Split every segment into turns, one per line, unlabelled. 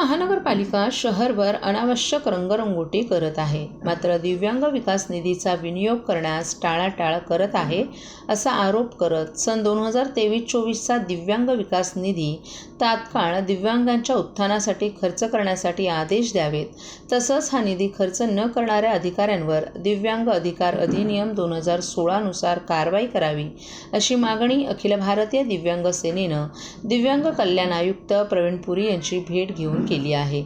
महानगरपालिका शहरभर अनावश्यक रंगरंगोटी करत आहे. मात्र दिव्यांग विकास निधीचा विनियोग करण्यास टाळाटाळ करत आहे असा आरोप करत सन दोन हजार तेवीस चोवीसचा दिव्यांग विकास निधी तात्काळ दिव्यांगांच्या उत्थानासाठी खर्च करण्यासाठी आदेश द्यावेत. तसंच हा निधी खर्च न करणाऱ्या अधिकाऱ्यांवर दिव्यांग अधिकार अधिनियम दोन हजार सोळानुसार कारवाई करावी अशी मागणी अखिल भारतीय दिव्यांग सेनेनं दिव्यांग कल्याण आयुक्त प्रवीण पुरी यांची भेट घेऊन केली आहे.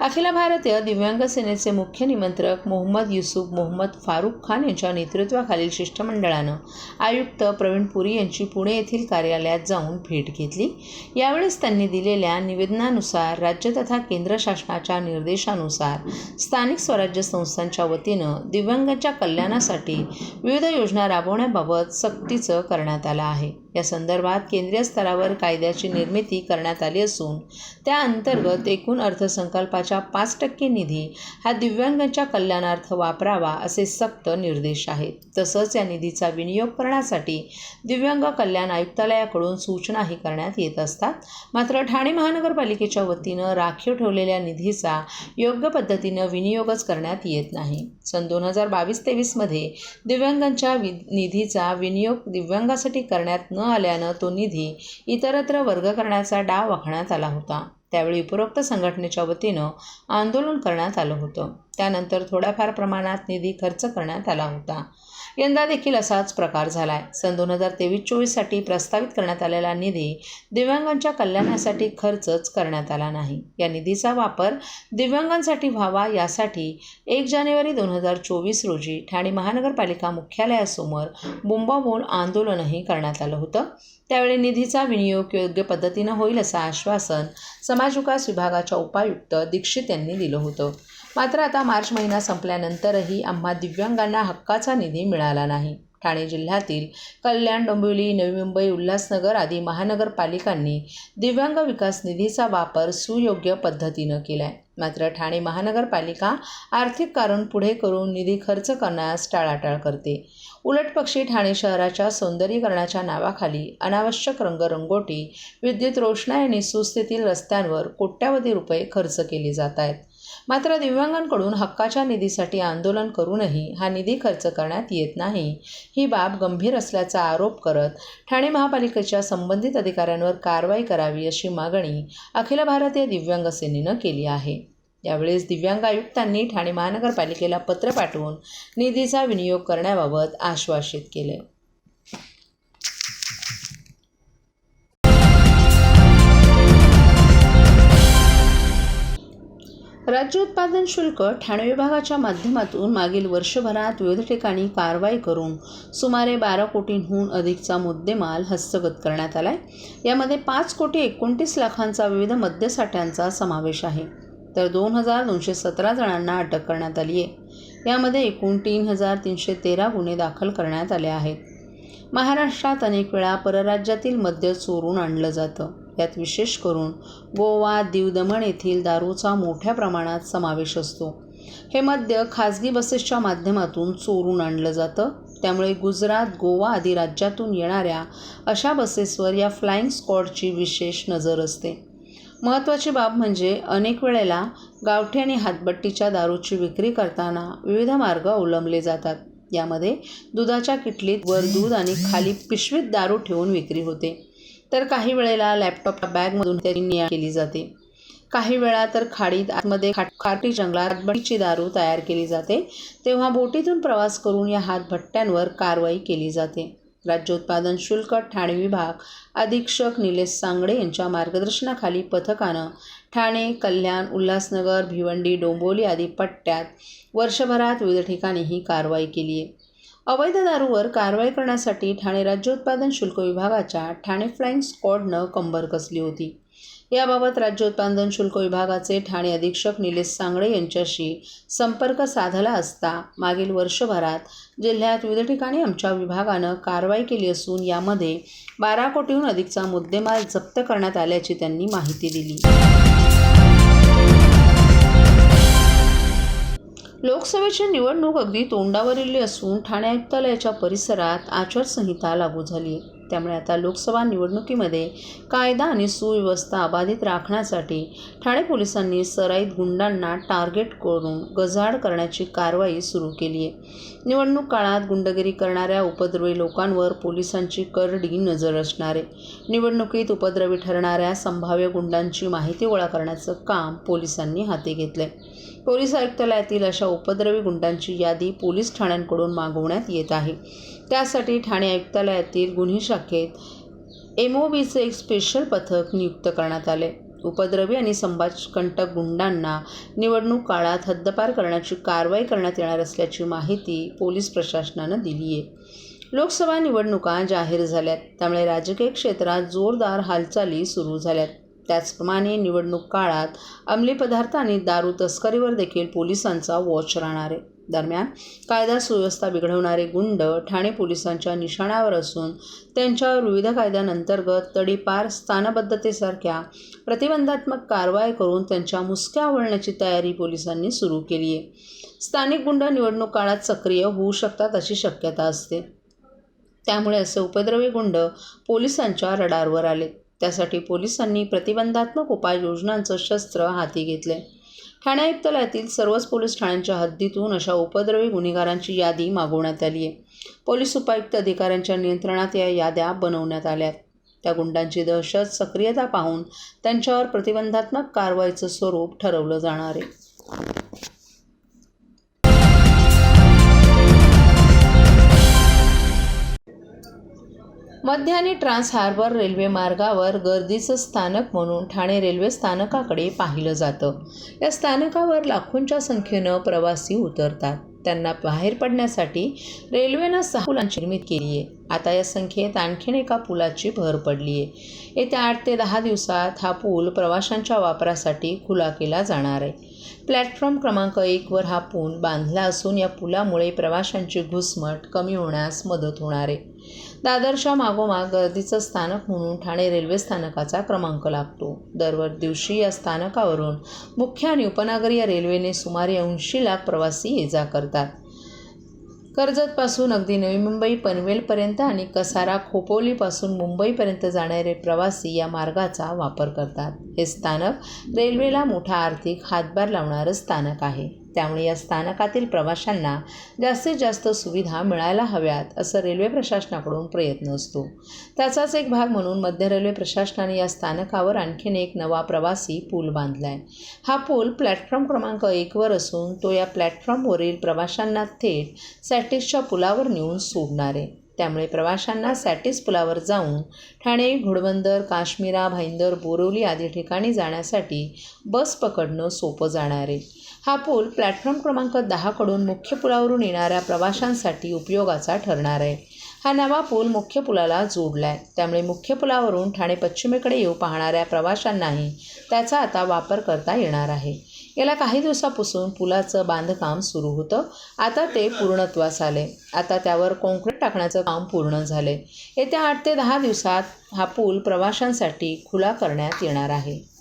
अखिल भारतीय दिव्यांग सेनेचे मुख्य निमंत्रक मोहम्मद युसुफ मोहम्मद फारुख खान यांच्या नेतृत्वाखालील शिष्टमंडळानं आयुक्त प्रवीण पुरी यांची पुणे येथील कार्यालयात जाऊन भेट घेतली. यावेळेस त्यांनी दिलेल्या निवेदनानुसार राज्य तथा केंद्र शासनाच्या निर्देशानुसार स्थानिक स्वराज्य संस्थांच्या वतीनं दिव्यांगांच्या कल्याणासाठी विविध योजना राबवण्याबाबत सक्तीचं करण्यात आलं आहे. या संदर्भात केंद्रीय स्तरावर कायद्याची निर्मिती करण्यात आली असून त्या अंतर्गत एकूण अर्थसंकल्पाच्या पाच टक्के निधी हा दिव्यांगांच्या कल्याणार्थ वापरावा असे सक्त निर्देश आहेत. तसंच या निधीचा विनियोग करण्यासाठी दिव्यांग कल्याण आयुक्तालयाकडून सूचनाही करण्यात येत असतात. मात्र ठाणे महानगरपालिकेच्या वतीनं राखीव ठेवलेल्या निधीचा योग्य पद्धतीनं विनियोगच करण्यात येत नाही. सन दोन हजार बावीस तेवीसमध्ये दिव्यांगांच्या वि निधीचा विनियोग दिव्यांगासाठी करण्यात न आल्यानं तो निधी इतरत्र वर्ग करण्याचा डाव आखण्यात आला होता. त्यावेळी उपरोक्त संघटनेच्या वतीनं आंदोलन करण्यात आलं होतं. त्यानंतर थोड्याफार प्रमाणात निधी खर्च करण्यात आला होता. यंदा देखील असाच प्रकार झाला आहे सन दोन हजार तेवीस चोवीससाठी प्रस्तावित करण्यात आलेला निधी दिव्यांगांच्या कल्याणासाठी खर्चच करण्यात आला नाही. या निधीचा वापर दिव्यांगांसाठी व्हावा यासाठी एक जानेवारी दोन हजार चोवीस रोजी ठाणे महानगरपालिका मुख्यालयासमोर बोंबाबोल आंदोलनही करण्यात आलं होतं. त्यावेळी निधीचा विनियोग योग्य पद्धतीनं होईल असं आश्वासन समाज विकास विभागाच्या उपायुक्त दीक्षित यांनी दिलं होतं. मात्र आता मार्च महिना संपल्यानंतरही आम्हा दिव्यांगांना हक्काचा निधी मिळाला नाही. ठाणे जिल्ह्यातील कल्याण डोंबिवली नवी मुंबई उल्हासनगर आदी महानगरपालिकांनी दिव्यांग विकास निधीचा वापर सुयोग्य पद्धतीनं केला आहे मात्र ठाणे महानगरपालिका आर्थिक कारण पुढे करून निधी खर्च करण्यास टाळाटाळ करते. उलटपक्षी ठाणे शहराच्या सौंदर्यीकरणाच्या नावाखाली अनावश्यक रंगरंगोटी विद्युत रोषणाई आणि सुस्थितील रस्त्यांवर कोट्यावधी रुपये खर्च केले जात आहेत. मात्र दिव्यांगांकडून हक्काच्या निधीसाठी आंदोलन करूनही हा निधी खर्च करण्यात येत नाही. ही बाब गंभीर असल्याचा आरोप करत ठाणे महापालिकेच्या संबंधित अधिकाऱ्यांवर कारवाई करावी अशी मागणी अखिल भारतीय दिव्यांग सेनेनं केली आहे. यावेळेस दिव्यांग आयुक्तांनी ठाणे महानगरपालिकेला पत्र पाठवून निधीचा विनियोग करण्याबाबत आश्वासित केले. राज्य उत्पादन शुल्क ठाणे विभागाच्या माध्यमातून मागील वर्षभरात विविध ठिकाणी कारवाई करून सुमारे बारा कोटींहून अधिकचा मुद्देमाल हस्तगत करण्यात आला आहे यामध्ये पाच कोटी एकोणतीस लाखांचा विविध मद्यसाठ्यांचा समावेश आहे. तर दोन हजार दोनशे सतरा जणांना अटक करण्यात आली आहे यामध्ये एकूण तीन हजार तीनशे तेरा गुन्हे दाखल करण्यात आले आहेत. महाराष्ट्रात अनेक वेळा परराज्यातील मद्य चोरून आणलं जातं. यात विशेष करून गोवा दीव दमण येथील दारूचा मोठ्या प्रमाणात समावेश असतो. हे मद्य खाजगी बसेसच्या माध्यमातून चोरून आणलं जातं. त्यामुळे गुजरात गोवा आदी राज्यातून येणाऱ्या अशा बसेसवर या फ्लाईंग स्क्वॉडची विशेष नजर असते. महत्त्वाची बाब म्हणजे अनेक वेळेला गावठी आणि हातबट्टीच्या दारूची विक्री करताना विविध मार्ग अवलंबले जातात. यामध्ये दुधाच्या किटलीत वर दूध आणि खाली पिशवीत दारू ठेवून विक्री होते. तर काही वेळेला लॅपटॉप बॅगमधून त्याची निया केली जाते. काही वेळा तर खाडीत आतमध्ये खाट खाटी जंगलात बडीची दारू तयार केली जाते. तेव्हा बोटीतून प्रवास करून या हातभट्ट्यांवर कारवाई केली जाते. राज्य उत्पादन शुल्क ठाणे विभाग अधीक्षक निलेश सांगडे यांच्या मार्गदर्शनाखाली पथकानं ठाणे कल्याण उल्हासनगर भिवंडी डोंबोली आदी पट्ट्यात वर्षभरात विविध ठिकाणी ही कारवाई केली आहे अवैध दारूवर कारवाई करण्यासाठी ठाणे राज्य उत्पादन शुल्क विभागाच्या ठाणे फ्लाईंग स्क्वॉडनं कंबर कसली होती? याबाबत राज्य उत्पादन शुल्क विभागाचे ठाणे अधीक्षक निलेश सांगळे यांच्याशी संपर्क साधला असता मागील वर्षभरात जिल्ह्यात विविध ठिकाणी आमच्या विभागानं कारवाई केली असून यामध्ये बारा कोटीहून अधिकचा मुद्देमाल जप्त करण्यात आल्याची त्यांनी माहिती दिली. लोकसभेची निवडणूक अगदी तोंडावर इली असून ठाणे आयुक्तालयाच्या परिसरात आचारसंहिता लागू झाली. आहे त्यामुळे आता लोकसभा निवडणुकीमध्ये कायदा आणि सुव्यवस्था अबाधित राखण्यासाठी ठाणे पोलिसांनी सराईत गुंडांना टार्गेट करून गजाड करण्याची कारवाई सुरू केली आहे. निवडणूक काळात गुंडगिरी करणाऱ्या उपद्रवी लोकांवर पोलिसांची करडी नजर असणार आहे. निवडणुकीत उपद्रवी ठरणाऱ्या संभाव्य गुंडांची माहिती गोळा करण्याचं काम पोलिसांनी हाती घेतलंय. पोलीस आयुक्तालयातील अशा उपद्रवी गुंडांची यादी पोलीस ठाण्यांकडून मागवण्यात येत आहे. त्यासाठी ठाणे आयुक्तालयातील गुन्हे शाखेत एम ओ बीचे एक स्पेशल पथक नियुक्त करण्यात आले. उपद्रवी आणि संभाजकंटक गुंडांना निवडणूक काळात हद्दपार करण्याची कारवाई करण्यात येणार असल्याची माहिती पोलीस प्रशासनानं दिली आहे लोकसभा निवडणुका जाहीर झाल्यात. त्यामुळे राजकीय क्षेत्रात जोरदार हालचाली सुरू झाल्यात. त्याचप्रमाणे निवडणूक काळात अंमली पदार्थ आणि दारू तस्करीवर देखील पोलिसांचा वॉच राहणार. आहे दरम्यान कायदा सुव्यवस्था बिघडवणारे गुंड ठाणे पोलिसांच्या निशाणावर असून त्यांच्यावर विविध कायद्यांअंतर्गत तडीपार स्थानबद्धतेसारख्या प्रतिबंधात्मक कारवाई करून त्यांच्या मुसक्या वळण्याची तयारी पोलिसांनी सुरू केली आहे. स्थानिक गुंड निवडणूक काळात सक्रिय होऊ शकतात अशी शक्यता असते. त्यामुळे असे उपद्रवी गुंड पोलिसांच्या रडारवर आले त्यासाठी पोलिसांनी प्रतिबंधात्मक उपाययोजनांचं शस्त्र हाती घेतले. ठाणे आयुक्तालयातील सर्वच पोलीस ठाण्यांच्या हद्दीतून अशा उपद्रवी गुन्हेगारांची यादी मागवण्यात आली आहे. पोलीस उपायुक्त अधिकाऱ्यांच्या नियंत्रणात या याद्या बनवण्यात आल्या आहेत. त्या गुंडांची दहशत सक्रियता पाहून त्यांच्यावर प्रतिबंधात्मक कारवाईचं स्वरूप ठरवलं जाणार आहे. मध्य आणि ट्रान्स हार्बर रेल्वे मार्गावर गर्दीचं स्थानक म्हणून ठाणे रेल्वे स्थानकाकडे पाहिलं जातं. या स्थानकावर लाखोंच्या संख्येनं प्रवासी उतरतात. त्यांना बाहेर पडण्यासाठी रेल्वेनं सहा पुलांची निर्मिती केली आहे आता या संख्येत आणखीन एका पुलाची भर पडली आहे येत्या आठ ते दहा दिवसात हा पूल प्रवाशांच्या वापरासाठी खुला केला जाणार आहे. प्लॅटफॉर्म क्रमांक एकवर हा पूल बांधला असून या पुलामुळे प्रवाशांची घुसमट कमी होण्यास मदत होणार आहे. दादरच्या मागोमाग गर्दीचं स्थानक म्हणून ठाणे रेल्वे स्थानकाचा क्रमांक लागतो. दरवर दिवशी या स्थानकावरून मुख्य आणि उपनगरीय रेल्वेने सुमारे ऐंशी लाख प्रवासी ये जा करतात. कर्जतपासून अगदी नवी मुंबई पनवेलपर्यंत आणि कसारा खोपोलीपासून मुंबईपर्यंत जाणारे प्रवासी या मार्गाचा वापर करतात. हे स्थानक रेल्वेला मोठा आर्थिक हातभार लावणारं स्थानक आहे. त्यामुळे या स्थानकातील प्रवाशांना जास्तीत जास्त सुविधा मिळायला हव्यात असं रेल्वे प्रशासनाकडून प्रयत्न असतो. त्याचाच एक भाग म्हणून मध्य रेल्वे प्रशासनाने या स्थानकावर आणखीन एक नवा प्रवासी पूल बांधला आहे हा पूल प्लॅटफॉर्म क्रमांक एकवर असून तो या प्लॅटफॉर्मवरील प्रवाशांना थेट सॅटिसच्या पुलावर नेऊन सोडणार आहे. त्यामुळे प्रवाशांना सॅटिस पुलावर जाऊन ठाणे घोडबंदर काश्मीरा भाईंदर बोरवली आदी ठिकाणी जाण्यासाठी बस पकडणं सोपं जाणार आहे. हा पूल प्लॅटफॉर्म क्रमांक दहाकडून मुख्य पुलावरून येणाऱ्या प्रवाशांसाठी उपयोगाचा ठरणार आहे. हा नवा पूल मुख्य पुलाला जोडला आहे त्यामुळे मुख्य पुलावरून ठाणे पश्चिमेकडे येऊ पाहणाऱ्या प्रवाशांनाही त्याचा आता वापर करता येणार आहे. गेल्या काही दिवसापासून पुलाचं बांधकाम सुरू होतं. आता ते पूर्णत्वास आले. आता त्यावर काँक्रीट टाकण्याचं काम पूर्ण झाले. येत्या आठ ते दहा दिवसात हा पूल प्रवाशांसाठी खुला करण्यात येणार आहे.